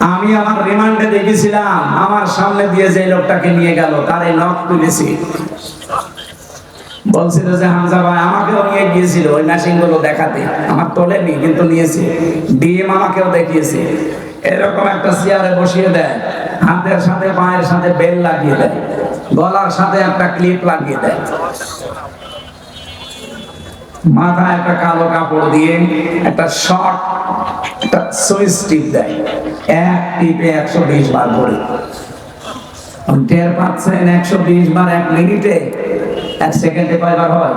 আমি আমার রিমান্ডে দেখেছিলাম, আমার সামনে দিয়ে যে লোকটাকে নিয়ে গেল, তার এই নখ তুলেছি। বলছিল যে, হামজা ভাই, আমাকেও নিয়ে গিয়েছিল ওই মেশিনগুলো দেখাতে। আমার তোলেনি কিন্তু নিয়েছে। ডিএম আমাকেও দেখিয়েছে। এরকম একটা চেয়ারে বসিয়ে দেয়। হাতের সাথে, পায়ের সাথে বেল লাগিয়ে দেয়। গলার সাথে একটা ক্লিপ লাগিয়ে দেয়। মাথায় একটা কালো কাপড় দিয়ে একটা শর্ট একটা সুইচ টিপ দেয়। এক টিপে একশো বিশ বার করে টের পাচ্ছেন একশো বিশ বার এক মিনিটে এক সেকেন্ডে কয়বার হয়?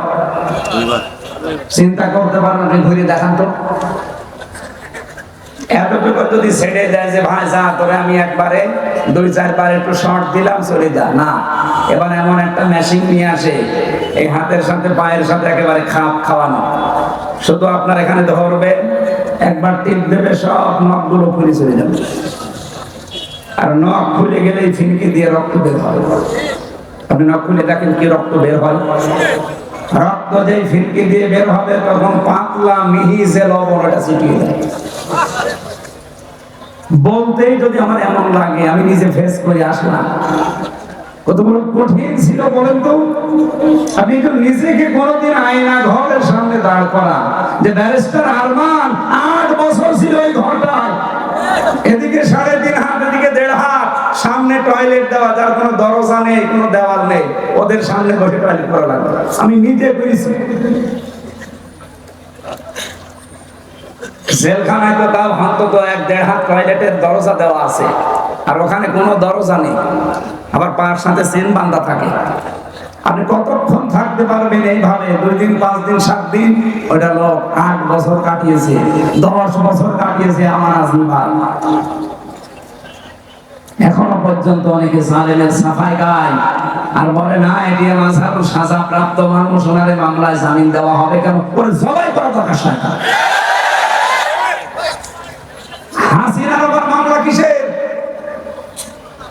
চিন্তা করতে পারবেন ঘুরে দেখান তো। ছেড়ে যে, ভাই আমি একবারে, দুই চারবার একটু দিলাম, চলে না, এবার এমন একটা মেশিন নিয়ে আসে, এই হাতের সাথে, পায়ের সাথে একেবারে খাপ খাওয়ানো। শুধু আপনার এখানে ধরবে, একবার টিপ দেবে, সব নখগুলো খুলে চলে যাবে। আর নখ খুলে গেলেই ফিনকি দিয়ে রক্ত বের হয়। আপনি নখ খুলে দেখেন কি রক্ত বের হয়? রক্ত যেই ফিনকি দিয়ে বের হবে, তখন পাতলা মিহি যে লবণ ওটা ছিটিয়ে বলতেই যদি আমার এমন লাগে, আমি নিজে ফেস করে আসলাম। কত বড় কঠিন ছিল বলেন তো। আপনি তো নিজেকে কোনোদিন আয়না ঘরের সামনে দাঁড় করা যে ব্যারিস্টার আরমান, আট বছর ছিল ওই ঘরটায়। এদিকে সাড়ে তিন হাত সামনে টয়লেট দেওয়া, যার কোনো দরজা নেই, কোনো দেওয়াল নেই, ওদের সামনে বসে টয়লেট করা লাগবে। আমি নিজে করেছি জেলখানায় তো তাও অন্তত এক দেড় হাত টয়লেটের দরজা দেওয়া আছে, আর ওখানে কোনো দরজা নেই। আবার পার সাথে চেন বান্ধা থাকে। আপনি কতক্ষণ থাকতে পারবেন এইভাবে? দুই দিন, পাঁচ দিন, সাত দিন? ওটা লোক আট বছর কাটিয়েছে, দশ বছর কাটিয়েছে আমার আজমি ভাই এখনও পর্যন্ত অনেকে জালেমের সাফাই গায়। আর বলে, না, এটি আমার সাজা প্রাপ্ত মানুষ, ওনারে মামলায় জামিন দেওয়া হবে কেন? ওর সবাই করা দরকার সরকার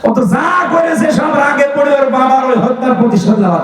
ও তো যা করেছে সব আগে পড়ে ওর বাবার ওই হত্যার প্রতিশোধ নেওয়া